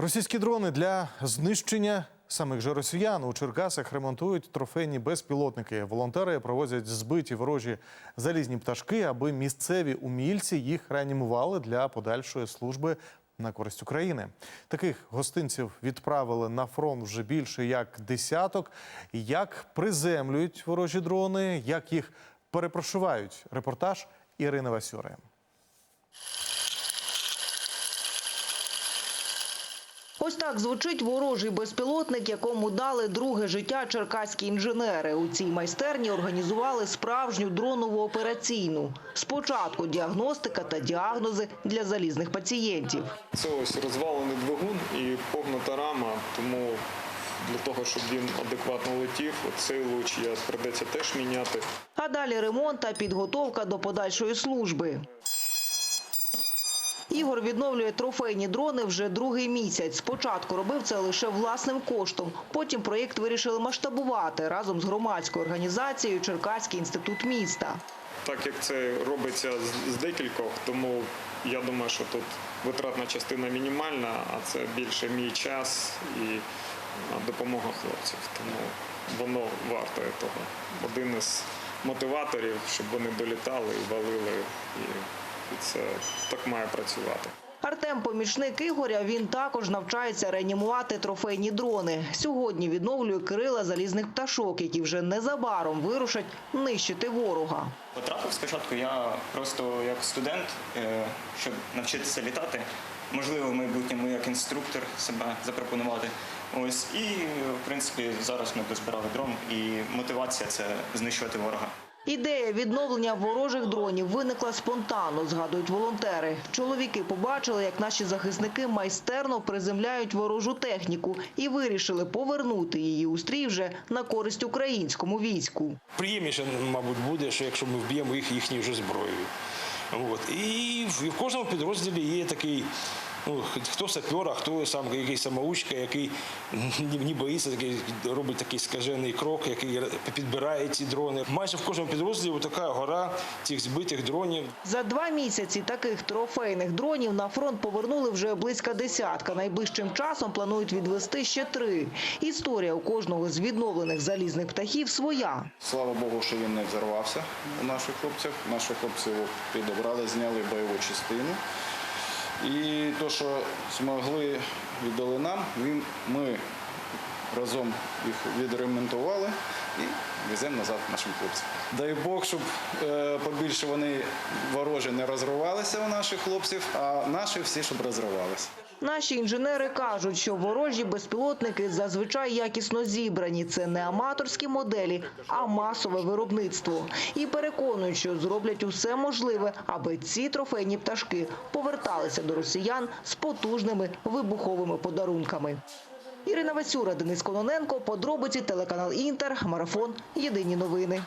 Російські дрони для знищення самих же росіян у Черкасах ремонтують трофейні безпілотники. Волонтери провозять збиті ворожі залізні пташки, аби місцеві умільці їх реанімували для подальшої служби на користь України. Таких гостинців відправили на фронт вже більше як десяток. Як приземлюють ворожі дрони, як їх перепрошивають. Репортаж Ірини Васюри. Ось так звучить ворожий безпілотник, якому дали друге життя черкаські інженери. У цій майстерні організували справжню дронову операційну. Спочатку діагностика та діагнози для залізних пацієнтів. Це ось розвалений двигун і погнута рама, тому для того, щоб він адекватно летів, цей луч я придеться теж міняти. А далі ремонт та підготовка до подальшої служби. Ігор відновлює трофейні дрони вже другий місяць. Спочатку робив це лише власним коштом. Потім проєкт вирішили масштабувати разом з громадською організацією Черкаський інститут міста. Так як це робиться з- декількох, тому я думаю, що тут витратна частина мінімальна, а це більше мій час і допомога хлопців. Тому воно варто того. Один із мотиваторів, щоб вони долітали і валили, і це так має працювати. Артем, помічник Ігоря, він також навчається реанімувати трофейні дрони. Сьогодні відновлює крила залізних пташок, які вже незабаром вирушать нищити ворога. Потрапив спочатку я просто як студент, е, щоб навчитися літати. Можливо, в майбутньому як інструктор себе запропонувати. Ось і в принципі зараз ми дозбирали дрон, і мотивація це знищувати ворога. Ідея відновлення ворожих дронів виникла спонтанно, згадують волонтери. Чоловіки побачили, як наші захисники майстерно приземляють ворожу техніку і вирішили повернути її у стрій вже на користь українському війську. приємніше, мабуть, буде, що якщо ми вб'ємо їх їхньою вже зброєю. От. І в кожному підрозділі є такий. Ну, хто сапер, а хто сам якийсь самоучка, який ні, ні боїться, такий робить такий скажений крок, який підбирає ці дрони. Майже в кожному підрозділі така гора цих збитих дронів. За два місяці таких трофейних дронів на фронт повернули вже близько десятка. Найближчим часом планують відвести ще три. Історія у кожного з відновлених залізних птахів своя. Слава Богу, що він не взорвався у наших хлопців. Наші хлопці його підібрали, зняли бойову частину. І те, що змогли віддали нам, ми разом їх відремонтували і веземо назад нашим хлопцям. Дай Бог, щоб е, побільше вони ворожі не розривалися у наших хлопців, а наші всі, щоб розривалися. Наші інженери кажуть, що ворожі безпілотники зазвичай якісно зібрані. Це не аматорські моделі, а масове виробництво. І переконують, що зроблять усе можливе, аби ці трофейні пташки поверталися до росіян з потужними вибуховими подарунками. Ірина Васюра, Денис Кононенко, подробиці телеканал Інтер, марафон. Єдині новини.